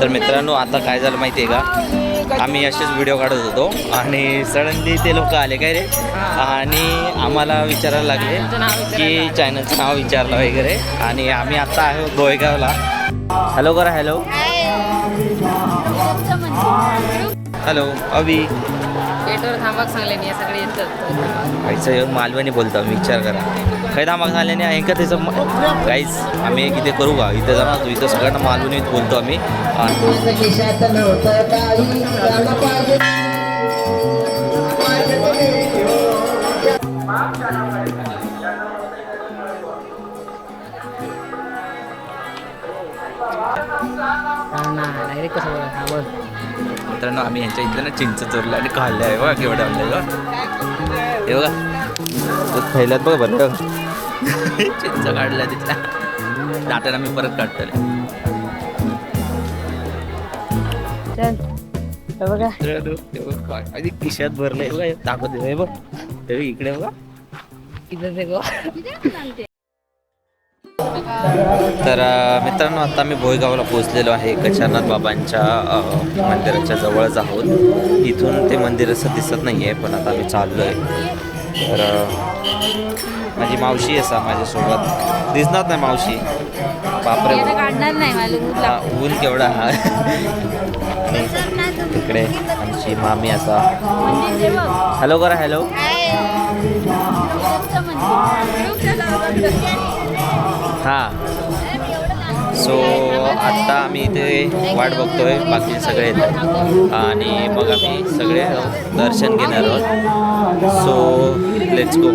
तर मित्रांनो आता काय झालं माहिती आहे का? आम्ही असेच व्हिडिओ काढत होतो आणि सडनली ते लोक आले काय रे? आणि आम्हाला विचारायला लागले की चॅनलचं नाव विचारलं वगैरे. आणि आम्ही आता आहे गोयगावला. हॅलो करा हॅलो हॅलो अवी गेटवर थांबाक सांगले नाही सगळे येतात खायचं मालवणी बोलतो आम्ही विचार करा. खै दामाग झाल्याने आहे का त्याचं काहीच आम्ही एक इथे करू का? इथं जाणार तू इथं सगळ्यांना मालवणीत बोलतो आम्ही. आणि पाहिजे डायरेक्ट कसं बोला हा बोल. मित्रांनो आम्ही यांच्या इथलं ना चिंच चोरलं आणि खाल्लं आहे बघा केवढं आणलं बघा. हे बघा. तो थैल्यात बघा बरं बघा. चिंच काढल्या तिथल्या. दाटानं आम्ही परत काढतले चल. बघा. बघ खिशात भरलंय बघा दाखवते बघ बघ, इकडे बघा. इथं ते तर मित्रांनो आता मी भोयगावला पोहोचलेलो आहे. गजानन बाबांच्या मंदिराच्या जवळच आहोत. इथून ते मंदिर असं दिसत नाही आहे पण आता आम्ही चाललो आहे तर माझी मावशी असा माझ्यासोबत. दिसणार नाही मावशी. बापरे. काढणार नाही हा ऊन केवढा हा आणि इकडे आमची मामी असा हॅलो करा हॅलो. हां. सो आत्ता आम्ही इथे वाट बघतोय बाकी सगळे येत आणि मग आम्ही सगळे दर्शन घेणार आहोत. सो लेट्स गो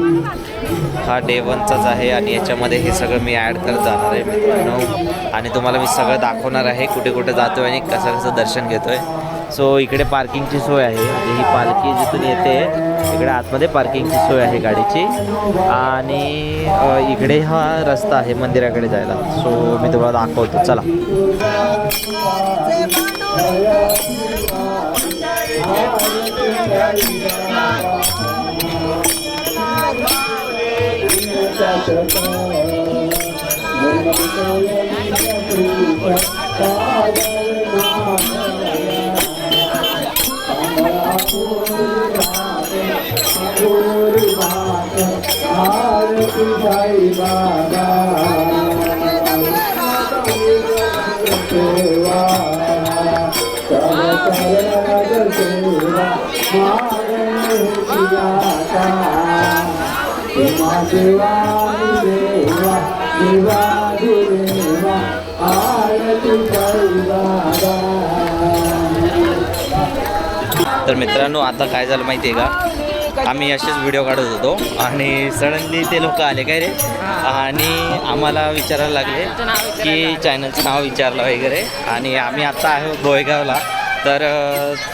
हा डे वनचाच आहे आणि याच्यामध्ये हे सगळं मी ॲड करत जाणार आहे मित्रांनो. आणि तुम्हाला मी सगळं दाखवणार आहे कुठे कुठे जातो आहे आणि कसं कसं दर्शन घेतो आहे सो इकडे पार्किंगची सोय आहे. म्हणजे ही पालखी जिथून येते इकडे आतमध्ये पार्किंगची सोय आहे गाडीची. आणि इकडे हा रस्ता आहे मंदिराकडे जायला. सो मी तुम्हाला दाखवतो. चला. तर मित्रांनो आता काय झालं माहिती आहे का? आम्ही असेच व्हिडिओ काढत होतो. आणि सडनली ते लोक आले काय रे? आणि आम्हाला विचारायला लागले की चॅनलचं नाव विचारलं वगैरे. आणि आम्ही आता आहे गोयगावला. तर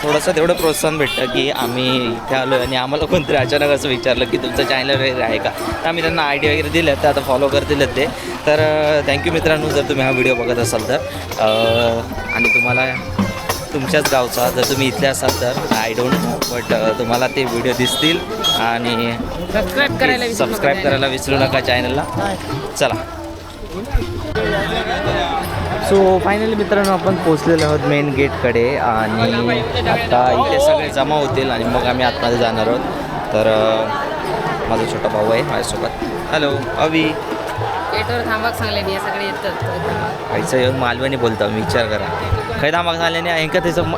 थोडंसं तेवढं प्रोत्साहन भेटतं की आम्ही इथे आलो आणि आम्हाला कोणतरी अचानक असं विचारलं की तुमचं चॅनल वगैरे आहे का? तर आम्ही त्यांना आयडिया वगैरे दिलं तर आता फॉलो करतीलच ते. तर थँक्यू मित्रांनो जर तुम्ही हा व्हिडिओ बघत असाल तर. आणि तुम्हाला तुमच्याच गावचा जर तुम्ही इथले असाल तर. आय डोंट नो बट तुम्हाला ते व्हिडिओ दिसतील. आणि सबस्क्राईब करायला विसरू नका. सबस्क्राईब करायला विसरू नका चॅनलला चला. सो फायनली मित्रांनो आपण पोचलेलो आहोत मेन गेटकडे आणि आता इथे सगळे जमा होतील आणि मग आम्ही आतमध्ये जाणार आहोत. तर माझा छोटा भाऊ आहे माझ्यासोबत. हॅलो अवी गेटवर थांबाक सांगले नाही सगळे येतात. खायचं येऊन मालवणी बोलतो आम्ही विचार करा. खैदा माग झाल्याने आहे का त्याचं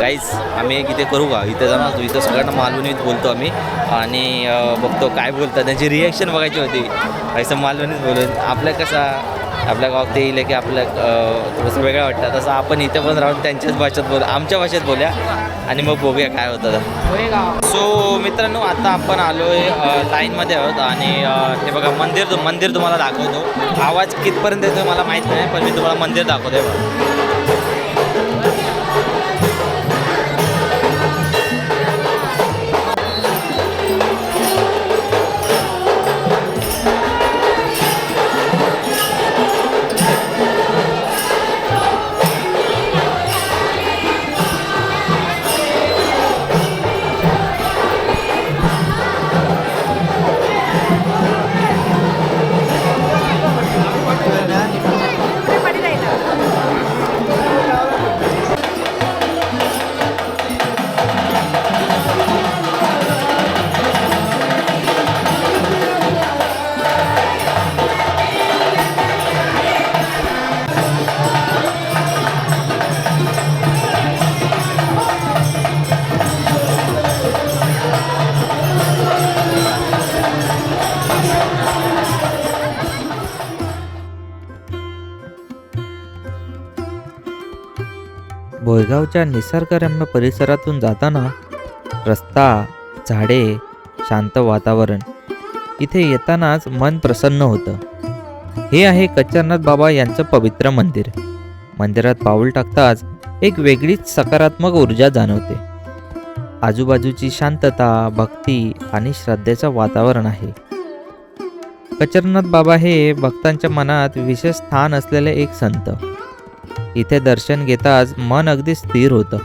काहीच आम्ही इथे करू का इथं जाणार तू. इथं सगळ्यांना मालवणीत बोलतो आम्ही. आणि बघतो काय बोलतात. त्यांची रिॲक्शन बघायची होती. असं मालवणीत बोलून. आपल्या कसा आपल्या गावात ते येईल की आपलं थोडंसं वेगळं वाटतं. तसं आपण इथं पण राहून त्यांच्याच भाषेत बोल आमच्या भाषेत बोलूया. आणि मग बघूया काय होतं सो मित्रांनो आता आपण आलो आहे लाईनमध्ये आहोत. आणि हे बघा मंदिर मंदिर तुम्हाला दाखवतो. आवाज कितपर्यंत येतो मला माहीत नाही पण मी तुम्हाला मंदिर दाखवतो कोळगावच्या निसर्गरम्य परिसरातून जाताना रस्ता झाडे शांत वातावरण. इथे येतानाच मन प्रसन्न होतं. हे आहे कच्चरनाथ बाबा यांचं पवित्र मंदिर. मंदिरात पाऊल टाकताच एक वेगळीच सकारात्मक ऊर्जा जाणवते. आजूबाजूची शांतता भक्ती आणि श्रद्धेचं वातावरण आहे. कचरनाथ बाबा हे भक्तांच्या मनात विशेष स्थान असलेले एक संत. इथे दर्शन घेताच मन अगदी स्थिर होतं.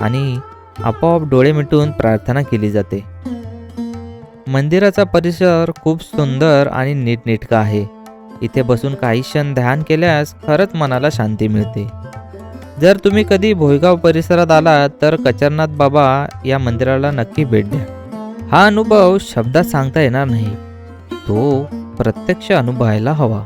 आणि आपोआप डोळे मिटून प्रार्थना केली जाते. मंदिराचा परिसर खूप सुंदर आणि नीटनेटका आहे. इथे बसून काही क्षण ध्यान केल्यास खरंच मनाला शांती मिळते. जर तुम्ही कधी भोयगाव परिसरात आलात तर कचरनाथ बाबा या मंदिराला नक्की भेट द्या. हा अनुभव शब्दात सांगता येणार नाही. तो प्रत्यक्ष अनुभवायला हवा.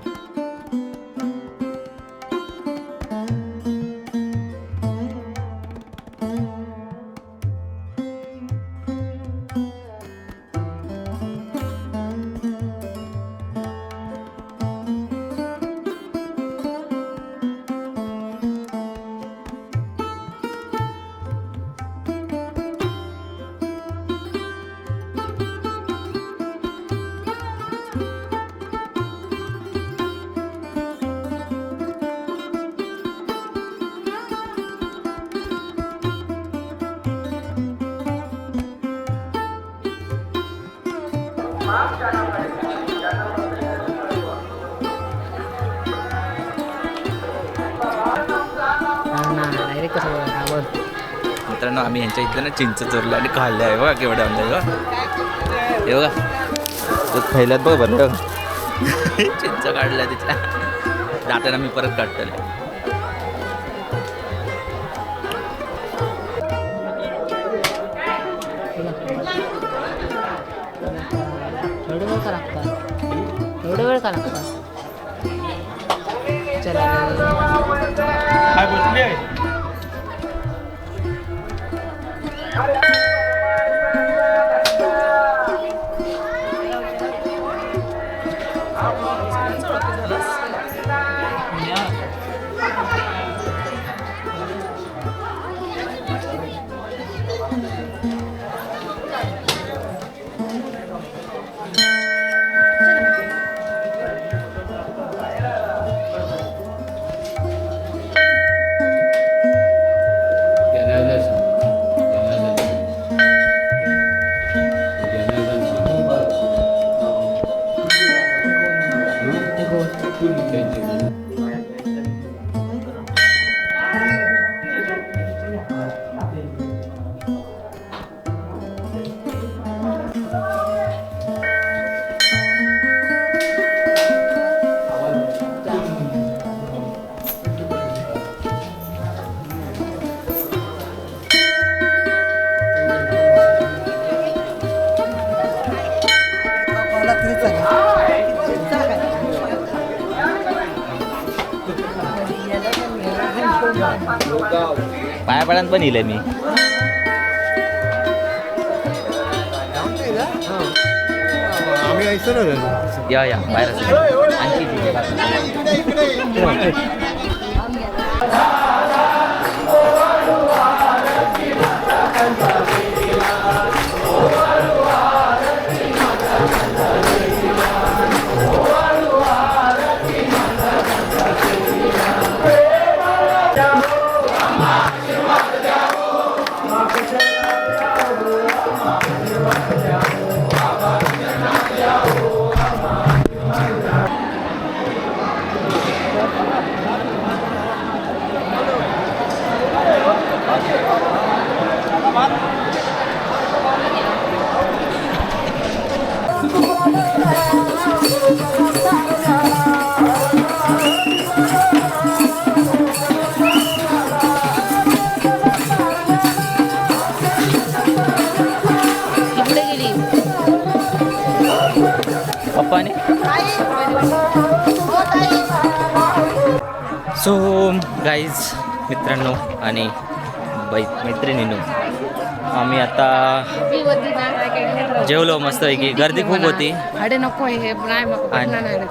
मित्रांनो आम्ही यांच्या इथलं ना चिंच चोरलं आणि खाल्लं आहे बघा केवढं आणलं बघा हे बघा. तो बघ बरं चिंच काढल्या तिच्या जाताना मी परत काढतले का लागतात एवढं वेळ का लागतात? चला. पाया पण येईल मी. या या बाहेर. आणखी पप्पाने. सो गाईज मित्रांनो आणि बै मैत्रिणींनो आम्ही आता. जेवलो मस्तपैकी. गर्दी खूप होती. अरे नको हे.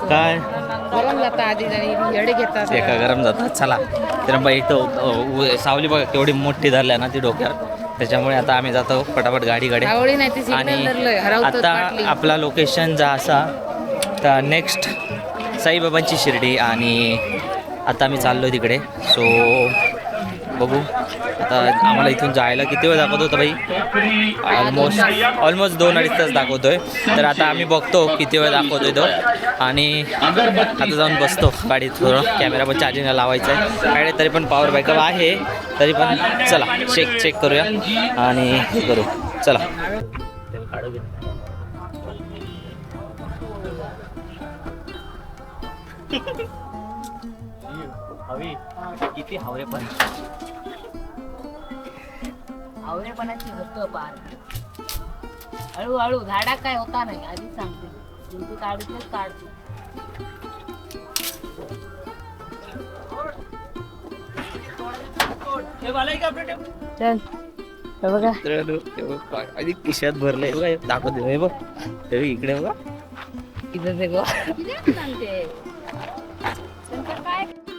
काय? गरम जाता आधी आणि येडे घेतात. एका गरम जातात चला. तर अ, उ- सावली बघा केवढी मोठी धरल्या ना ती डोक्यावर. त्याच्यामुळे आता आम्ही जातो पटापट गाडीकडे. आणि आता. आपला लोकेशन जा असा. तर नेक्स्ट साईबाबांची शिर्डी आणि आता आम्ही चाललो तिकडे. सो बघू. आता आम्हाला इथून जायला किती वेळ दाखवत होतं बाई? ऑलमोस्ट ऑलमोस्ट दोन अडीच तास दाखवतोय. तर आता आम्ही बघतो किती वेळ दाखवतोय तो. आणि आता जाऊन बसतो गाडीत थोडं. कॅमेरा पण चार्जिंगला लावायचा आहे गाडी तरी पण पॉवर बॅकअप आहे. तरी पण चला चेक चेक करूया आणि हे करू. चला. हवी. किती हवे पण आवरेपणाची होतं पार. हळूहळू झाडा काय होता नाही आधी सांगते. तुमची काढतच काढतो. चल. हे बघा. आधी खिशात भरलंय. बघा दाखवते. हे बघ. हे बघ, इकडे बघा. इथं ते गो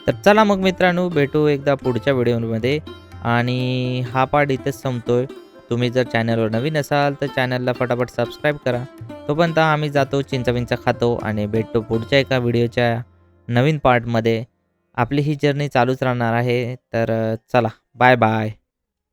तर चला मग मित्रांनो भेटू एकदा पुढच्या व्हिडिओमध्ये. आणि हा पार्ट इथेच संपतोय. तुम्ही जर चॅनलवर नवीन असाल तर चॅनलला फटाफट सबस्क्राईब करा. तोपर्यंत आम्ही जातो चिंचा विंचा खातो आणि भेटतो पुढच्या एका व्हिडिओच्या नवीन पार्टमध्ये आपली ही जर्नी चालूच राहणार आहे. तर चला बाय बाय